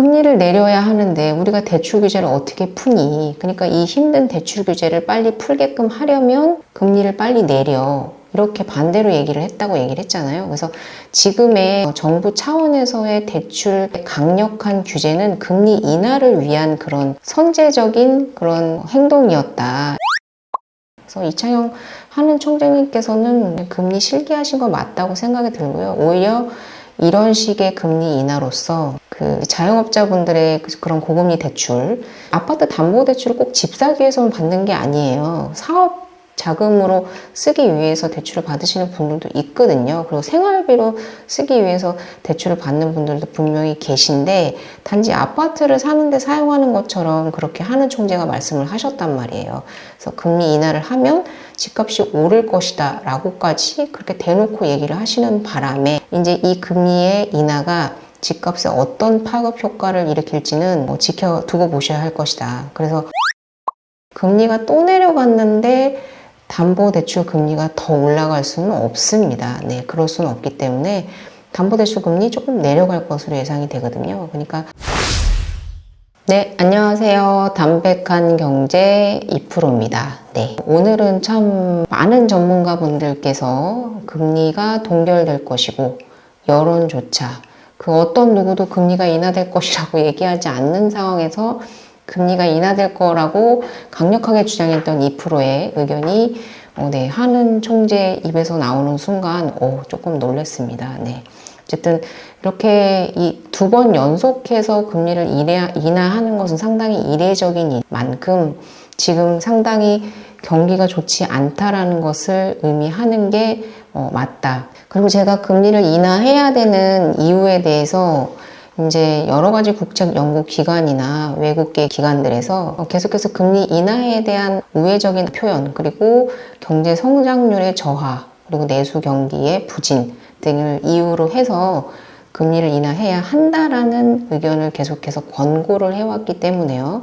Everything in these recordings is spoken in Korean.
금리를 내려야 하는데 우리가 대출 규제를 어떻게 푸니? 그러니까 이 힘든 대출 규제를 빨리 풀게끔 하려면 금리를 빨리 내려. 이렇게 반대로 얘기를 했다고 얘기를 했잖아요. 그래서 지금의 정부 차원에서의 대출 강력한 규제는 금리 인하를 위한 그런 선제적인 그런 행동이었다. 그래서 이창용 하는 총장님께서는 금리 실기하신 거 맞다고 생각이 들고요. 오히려 이런 식의 금리 인하로서 그 자영업자분들의 그- 그런 고금리 대출, 아파트 담보 대출을 꼭 집 사기 위해서만 받는 게 아니에요. 사업 자금으로 쓰기 위해서 대출을 받으시는 분들도 있거든요. 그리고 생활비로 쓰기 위해서 대출을 받는 분들도 분명히 계신데 단지 아파트를 사는데 사용하는 것처럼 그렇게 하는 총재가 말씀을 하셨단 말이에요. 그래서 금리 인하를 하면 집값이 오를 것이다 라고까지 그렇게 대놓고 얘기를 하시는 바람에 이제 이 금리의 인하가 집값에 어떤 파급 효과를 일으킬지는 뭐 지켜두고 보셔야 할 것이다. 그래서 금리가 또 내려갔는데 담보대출 금리가 더 올라갈 수는 없습니다. 네, 그럴 수는 없기 때문에 담보대출 금리 조금 내려갈 것으로 예상이 되거든요. 그러니까 네, 안녕하세요. 담백한 경제 2%입니다. 네. 오늘은 참 많은 전문가분들께서 금리가 동결될 것이고, 여론조차 그 어떤 누구도 금리가 인하될 것이라고 얘기하지 않는 상황에서 금리가 인하될 거라고 강력하게 주장했던 2%의 의견이 어, 네, 하는 총재 입에서 나오는 순간 어, 조금 놀랐습니다. 네. 어쨌든 이렇게 이 두 번 연속해서 금리를 인하, 인하하는 것은 상당히 이례적인 만큼 지금 상당히 경기가 좋지 않다라는 것을 의미하는 게 어, 맞다. 그리고 제가 금리를 인하해야 되는 이유에 대해서 이제 여러 가지 국책 연구 기관이나 외국계 기관들에서 계속해서 금리 인하에 대한 우회적인 표현 그리고 경제 성장률의 저하 그리고 내수 경기의 부진 등을 이유로 해서 금리를 인하해야 한다라는 의견을 계속해서 권고를 해왔기 때문에요.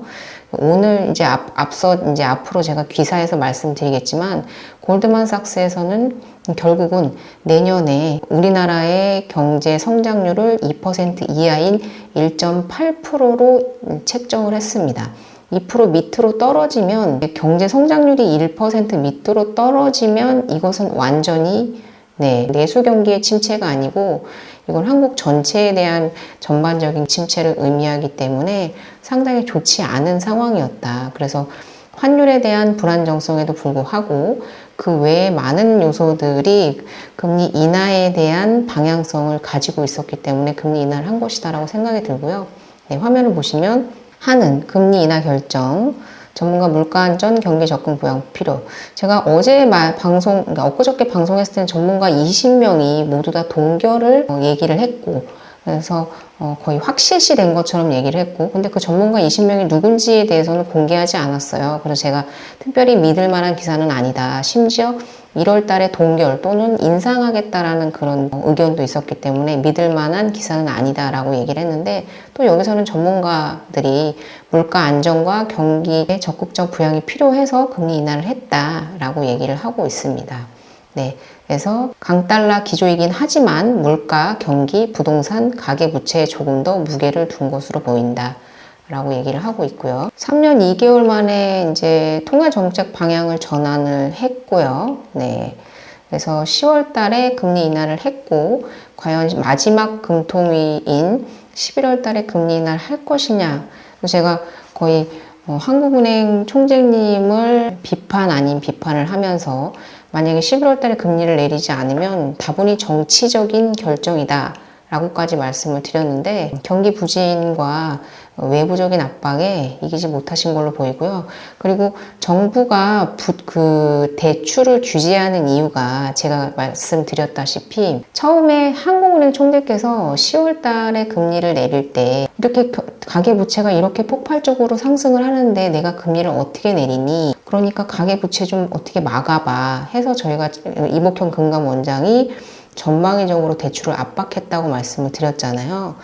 오늘 이제 앞, 앞서 이제 앞으로 제가 기사에서 말씀드리겠지만 골드만삭스에서는 결국은 내년에 우리나라의 경제 성장률을 2% 이하인 1.8%로 책정을 했습니다. 2% 밑으로 떨어지면 경제 성장률이 1% 밑으로 떨어지면 이것은 완전히 네, 내수 경기의 침체가 아니고 이건 한국 전체에 대한 전반적인 침체를 의미하기 때문에 상당히 좋지 않은 상황이었다. 그래서 환율에 대한 불안정성에도 불구하고 그 외에 많은 요소들이 금리 인하에 대한 방향성을 가지고 있었기 때문에 금리 인하를 한 것이다라고 생각이 들고요. 네, 화면을 보시면 하는 금리 인하 결정, 전문가 물가 안전, 경기 접근 보양 필요. 제가 어제 말 방송, 그러니까 엊그저께 방송했을 때는 전문가 20명이 모두 다 동결을 어, 얘기를 했고, 그래서 어, 거의 확실시 된 것처럼 얘기를 했고, 근데 그 전문가 20명이 누군지에 대해서는 공개하지 않았어요. 그래서 제가 특별히 믿을 만한 기사는 아니다. 심지어 1월 달에 동결 또는 인상하겠다라는 그런 의견도 있었기 때문에 믿을 만한 기사는 아니다라고 얘기를 했는데 또 여기서는 전문가들이 물가 안정과 경기의 적극적 부양이 필요해서 금리 인하를 했다라고 얘기를 하고 있습니다. 네. 그래서 강달러 기조이긴 하지만 물가, 경기, 부동산, 가계 부채에 조금 더 무게를 둔 것으로 보인다. 라고 얘기를 하고 있고요. 3년 2개월 만에 이제 통화 정책 방향을 전환을 했고요. 네. 그래서 10월 달에 금리 인하를 했고, 과연 마지막 금통위인 11월 달에 금리 인하를 할 것이냐. 제가 거의 어, 한국은행 총재님을 비판 아닌 비판을 하면서 만약에 11월 달에 금리를 내리지 않으면 다분히 정치적인 결정이다. 라고까지 말씀을 드렸는데 경기 부진과 외부적인 압박에 이기지 못하신 걸로 보이고요. 그리고 정부가 부, 그 대출을 규제하는 이유가 제가 말씀드렸다시피 처음에 한국은행 총재께서 10월 달에 금리를 내릴 때 이렇게 가계부채가 이렇게 폭발적으로 상승을 하는데 내가 금리를 어떻게 내리니? 그러니까 가계부채 좀 어떻게 막아봐 해서 저희가 이목현 금감원장이 전방위적으로 대출을 압박했다고 말씀을 드렸잖아요.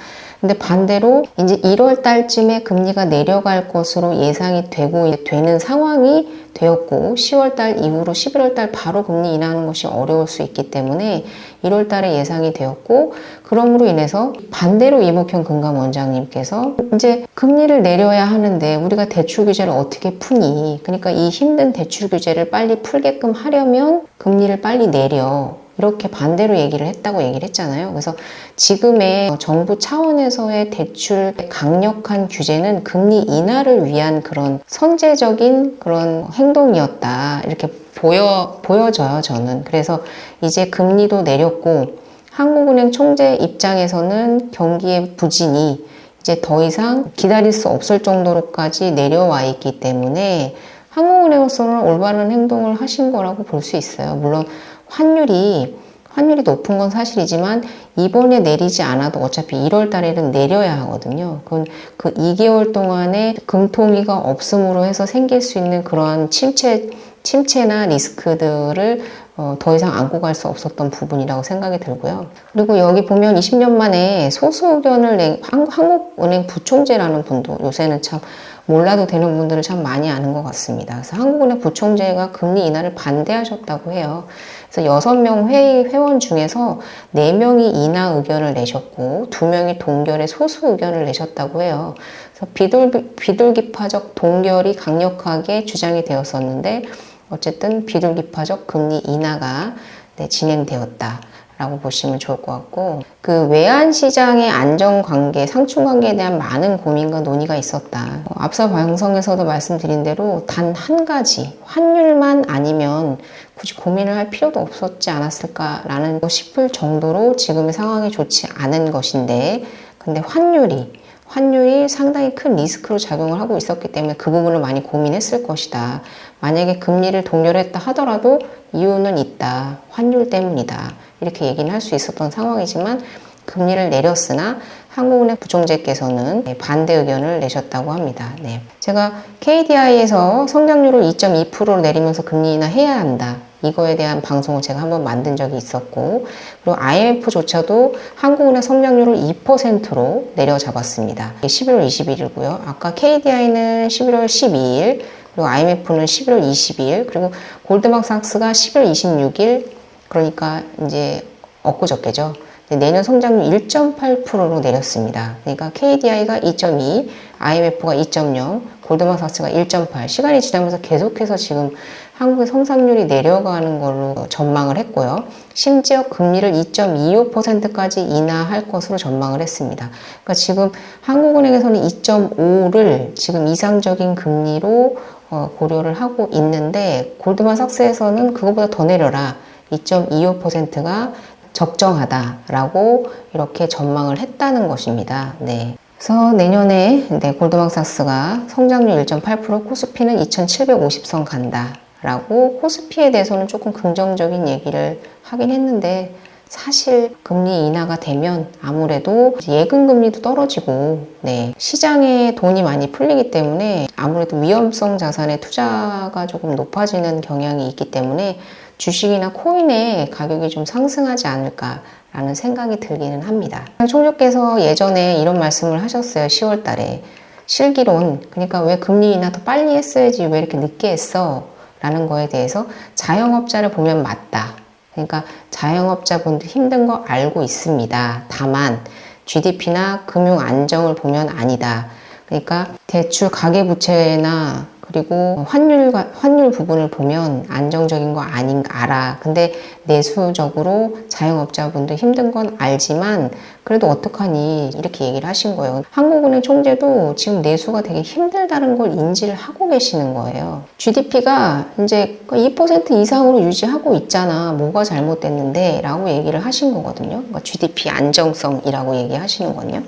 근데 반대로 이제 1월 달쯤에 금리가 내려갈 것으로 예상이 되고 되는 상황이 되었고 10월 달 이후로 11월 달 바로 금리 인하하는 것이 어려울 수 있기 때문에 1월 달에 예상이 되었고 그러므로 인해서 반대로 이목현 금감 원장님께서 이제 금리를 내려야 하는데 우리가 대출 규제를 어떻게 푸니 그러니까 이 힘든 대출 규제를 빨리 풀게끔 하려면 금리를 빨리 내려 이렇게 반대로 얘기를 했다고 얘기를 했잖아요. 그래서 지금의 정부 차원에서의 대출 강력한 규제는 금리 인하를 위한 그런 선제적인 그런 행동이었다. 이렇게 보여, 보여져요, 저는. 그래서 이제 금리도 내렸고, 한국은행 총재 입장에서는 경기의 부진이 이제 더 이상 기다릴 수 없을 정도로까지 내려와 있기 때문에 한국은행으로서는 올바른 행동을 하신 거라고 볼 수 있어요. 물론 환율이 환율이 높은 건 사실이지만 이번에 내리지 않아도 어차피 1월 달에는 내려야 하거든요. 그건 그 2개월 동안에 금통위가 없음으로 해서 생길 수 있는 그러한 침체 침체나 리스크들을 어, 더 이상 안고 갈 수 없었던 부분이라고 생각이 들고요. 그리고 여기 보면 20년 만에 소수 의견을 낸 한국, 한국은행 부총재라는 분도 요새는 참 몰라도 되는 분들은 참 많이 아는 것 같습니다. 그래서 한국은행 부총재가 금리 인하를 반대하셨다고 해요. 그래서 여섯 명 회의 회원 중에서 네 명이 인하 의견을 내셨고 두 명이 동결의 소수 의견을 내셨다고 해요. 그래서 비둘기, 비둘기파적 동결이 강력하게 주장이 되었었는데 어쨌든 비둘기파적 금리 인하가 네, 진행되었다. 라고 보시면 좋을 것 같고 그 외환 시장의 안정 관계, 상충 관계에 대한 많은 고민과 논의가 있었다. 어, 앞서 방송에서도 말씀드린 대로 단 한 가지 환율만 아니면 굳이 고민을 할 필요도 없었지 않았을까라는 싶을 정도로 지금의 상황이 좋지 않은 것인데 근데 환율이 환율이 상당히 큰 리스크로 작용을 하고 있었기 때문에 그 부분을 많이 고민했을 것이다. 만약에 금리를 동결했다 하더라도 이유는 있다. 환율 때문이다. 이렇게 얘기는 할 수 있었던 상황이지만 금리를 내렸으나 한국은행 부총재께서는 네, 반대 의견을 내셨다고 합니다. 네. 제가 KDI에서 성장률을 2.2%로 내리면서 금리 인하 해야 한다. 이거에 대한 방송을 제가 한번 만든 적이 있었고, 그리고 IMF조차도 한국은행 성장률을 2%로 내려잡았습니다. 11월 20일이고요. 아까 KDI는 11월 12일, 그리고 IMF는 11월 22일, 그리고 골드만삭스가 11월 26일, 그러니까 이제 엊그저께죠. 내년 성장률 1.8%로 내렸습니다. 그러니까 KDI가 2.2, IMF가 2.0, 골드만삭스가 1.8. 시간이 지나면서 계속해서 지금 한국의 성장률이 내려가는 걸로 전망을 했고요. 심지어 금리를 2.25%까지 인하할 것으로 전망을 했습니다. 그러니까 지금 한국은행에서는 2.5를 지금 이상적인 금리로 어, 고려를 하고 있는데 골드만삭스에서는 그거보다 더 내려라. 2.25%가 적정하다라고 이렇게 전망을 했다는 것입니다. 네. 그래서 내년에 네, 골드만삭스가 성장률 1.8% 코스피는 2,750선 간다 라고 코스피에 대해서는 조금 긍정적인 얘기를 하긴 했는데 사실 금리 인하가 되면 아무래도 예금 금리도 떨어지고 네, 시장에 돈이 많이 풀리기 때문에 아무래도 위험성 자산의 투자가 조금 높아지는 경향이 있기 때문에 주식이나 코인의 가격이 좀 상승하지 않을까라는 생각이 들기는 합니다. 총재께서 예전에 이런 말씀을 하셨어요. 10월 달에. 실기론, 그러니까 왜 금리 인하 더 빨리 했어야지 왜 이렇게 늦게 했어? 라는 거에 대해서 자영업자를 보면 맞다. 그러니까 자영업자분들 힘든 거 알고 있습니다. 다만 GDP나 금융 안정을 보면 아니다. 그러니까 대출 가계부채나 그리고 환율과 환율 부분을 보면 안정적인 거 아닌 알아. 근데 내수적으로 자영업자분들 힘든 건 알지만 그래도 어떡하니 이렇게 얘기를 하신 거예요. 한국은행 총재도 지금 내수가 되게 힘들다는 걸 인지를 하고 계시는 거예요. GDP가 이제 2% 이상으로 유지하고 있잖아. 뭐가 잘못됐는데? 라고 얘기를 하신 거거든요. 그러니까 GDP 안정성이라고 얘기하시는 거요.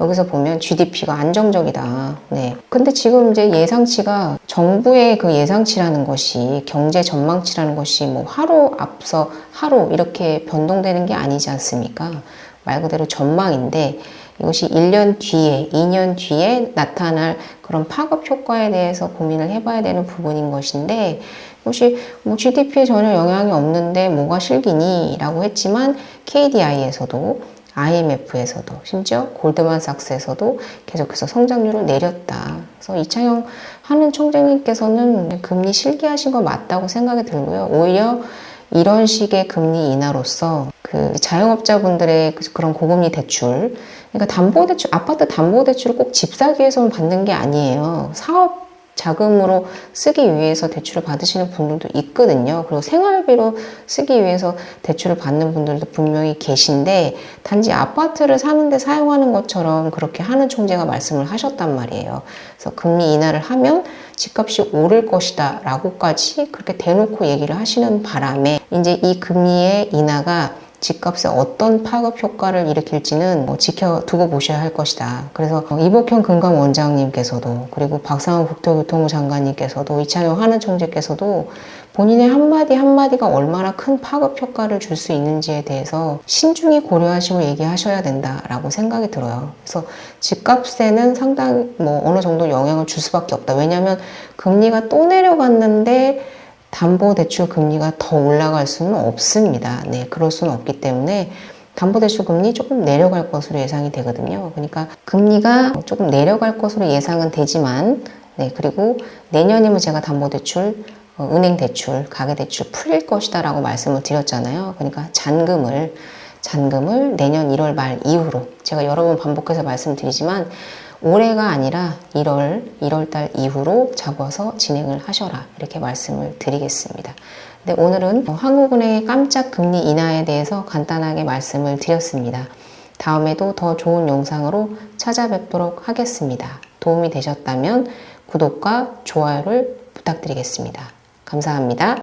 여기서 보면 GDP가 안정적이다. 네. 근데 지금 이제 예상치가 정부의 그 예상치라는 것이 경제 전망치라는 것이 뭐 하루 앞서 하루 이렇게 변동되는 게 아니지 않습니까? 말 그대로 전망인데 이것이 1년 뒤에, 2년 뒤에 나타날 그런 파급 효과에 대해서 고민을 해봐야 되는 부분인 것인데 이것이 뭐 GDP에 전혀 영향이 없는데 뭐가 실기니? 라고 했지만 KDI에서도 IMF에서도 심지어 골드만삭스에서도 계속해서 성장률을 내렸다. 그래서 이창영 하는 총재님께서는 금리 실기하신 거 맞다고 생각이 들고요. 오히려 이런 식의 금리 인하로서 그 자영업자분들의 그- 그런 고금리 대출, 그러니까 담보대출, 아파트 담보대출을 꼭 집 사기 위해서만 받는 게 아니에요. 사업 자금으로 쓰기 위해서 대출을 받으시는 분들도 있거든요. 그리고 생활비로 쓰기 위해서 대출을 받는 분들도 분명히 계신데 단지 아파트를 사는데 사용하는 것처럼 그렇게 하는 총재가 말씀을 하셨단 말이에요. 그래서 금리 인하를 하면 집값이 오를 것이다 라고까지 그렇게 대놓고 얘기를 하시는 바람에 이제 이 금리의 인하가 집값에 어떤 파급 효과를 일으킬지는 뭐 지켜두고 보셔야 할 것이다. 그래서 이복현 금감 원장님께서도 그리고 박상훈 국토교통부 장관님께서도 이창용 하는총재께서도 본인의 한마디 한마디가 얼마나 큰 파급 효과를 줄 수 있는지에 대해서 신중히 고려하시고 얘기하셔야 된다라고 생각이 들어요. 그래서 집값에는 상당히 뭐 어느 정도 영향을 줄 수밖에 없다. 왜냐하면 금리가 또 내려갔는데 담보대출 금리가 더 올라갈 수는 없습니다. 네, 그럴 수는 없기 때문에 담보대출 금리 조금 내려갈 것으로 예상이 되거든요. 그러니까 금리가 조금 내려갈 것으로 예상은 되지만, 네, 그리고 내년이면 제가 담보대출, 어, 은행 대출, 가계 대출 풀릴 것이다라고 말씀을 드렸잖아요. 그러니까 잔금을, 잔금을 내년 1월 말 이후로 제가 여러 번 반복해서 말씀드리지만 올해가 아니라 1월, 1월 달 이후로 잡아서 진행을 하셔라. 이렇게 말씀을 드리겠습니다. 근데 오늘은 한국은행의 깜짝 금리 인하에 대해서 간단하게 말씀을 드렸습니다. 다음에도 더 좋은 영상으로 찾아뵙도록 하겠습니다. 도움이 되셨다면 구독과 좋아요를 부탁드리겠습니다. 감사합니다.